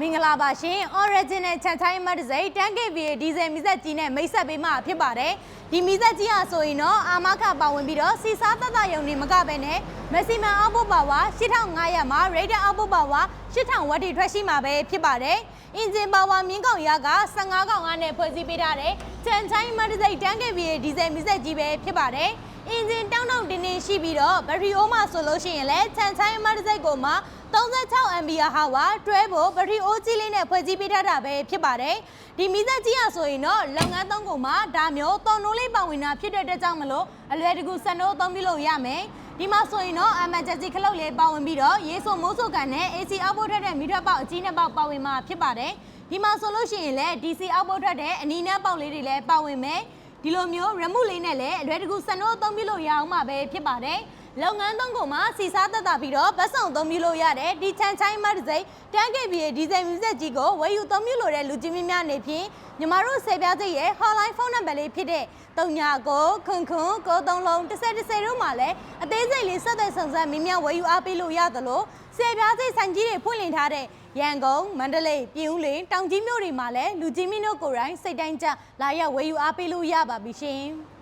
မင်္ဂလာပါရှင် original ချန်ချိုင်းမတ်တစိတန်ကေဗီဒီဇယ်မီဆက်ကြီးနဲ့မိတ်ဆက်ပေးမှဖြစ်ပါတယ်ဒီမီဆက်ကြီးဟာဆိုရင်တော့အာမခပါဝင်ပြီးတော့စီစားတတ်တယုံနေမကပဲနဲ့ maximum output power 8500မှာ rated output power 8000 watt ထိထွက်ရှိမှာပဲဖြစ်ပါတယ် engine power မြင်းကောင်ရက15ကောင်ကနဲ့ဖွဲ့စည်းပေးထားတဲ့ချန်ချိုင်းမတ်တစိတန်ကေဗီဒီဇယ်မီဆက်ကြီးပဲဖြစ်ပါတယ် အင်ဂျင်တောင်းတောင်းတင်းတင်းရှိပြီးတော့ဘက်ထရီအိုးမှဆိုလို့ရှိရင်လည်းချန်ချိုင်းမတ်တစိကိုမှ36 ampere hour တွဲဖို့ဘက်ထရီအိုးကြီးလေးနဲ့ဖွဲ့စည်းပေးထားတာပဲဖြစ်ပါတယ်ဒီမီးစက်ကြီးอ่ะဆိုရင်တော့လုပ်ငန်းသုံးကုန်မှာဒါမျိုးသွန်နိုးလေးပါဝင်တာဖြစ်တဲ့အတွက်ကြောင့်မလို့အလွယ်တကူစက်နိုးသုံးပြလို့ရမယ်ဒီမှာဆိုရင်တော့ emergency ခလုတ်လေးပါဝင်ပြီးတော့ရေဆိုမိုးဆိုကန်နဲ့ AC အောက်ပို့ထွက်တဲ့မီတာပေါက်အကြီးနဲ့ပေါက်ပါဝင်မှာဖြစ်ပါတယ်ဒီမှာဆိုလို့ရှိရင်လည်း DC အောက်ပို့ထွက်တဲ့အနီးနဲ့ပေါက်လေးတွေလည်းပါဝင်မယ် ဒီလိုမျိုး remote လေးနဲ့လည်းအလွယ်တကူစက်နိုးသုံးပြလို့ရအောင်မှာပဲဖြစ်ပါတယ်လုပ်ငန်းသုံးကုန်မှာစီစားသက်သာပြီးတော့ဗတ်ဆောင်သုံးပြလို့ရတဲ့ဒီချန်ချိုင်းမတ်တစိတန်ကေဘီရဲ့ဒီဇယ်မြူဇက်ကြီးကိုဝယ်ယူသုံးပြလို့တဲ့လူကြီးမင်းများနေဖြင့်ညီမတို့ဆေပြားစိတ်ရဲ့ hotline ဖုန်းနံပါတ်လေးဖြစ်တဲ့39ခွန်ခွန်93လုံး10 10တို့မှာလည်းအသေးစိတ်လေးဆက်သက်ဆောင်စမ်းမင်းများဝယ်ယူအားပေးလို့ရသလို ဆေပြားစိတ်ဆိုင်ကြီးတွေဖွင့်လှစ်ထားတဲ့ရန်ကုန်မန္တလေးပြည်ဦးလေးတောင်ကြီးမြို့တွေမှာလည်းလူကြီးမင်းတို့ကိုယ်တိုင်စိတ်တိုင်းကြလာရောက်ဝယ်ယူအားပေးလို့ရပါပြီရှင်။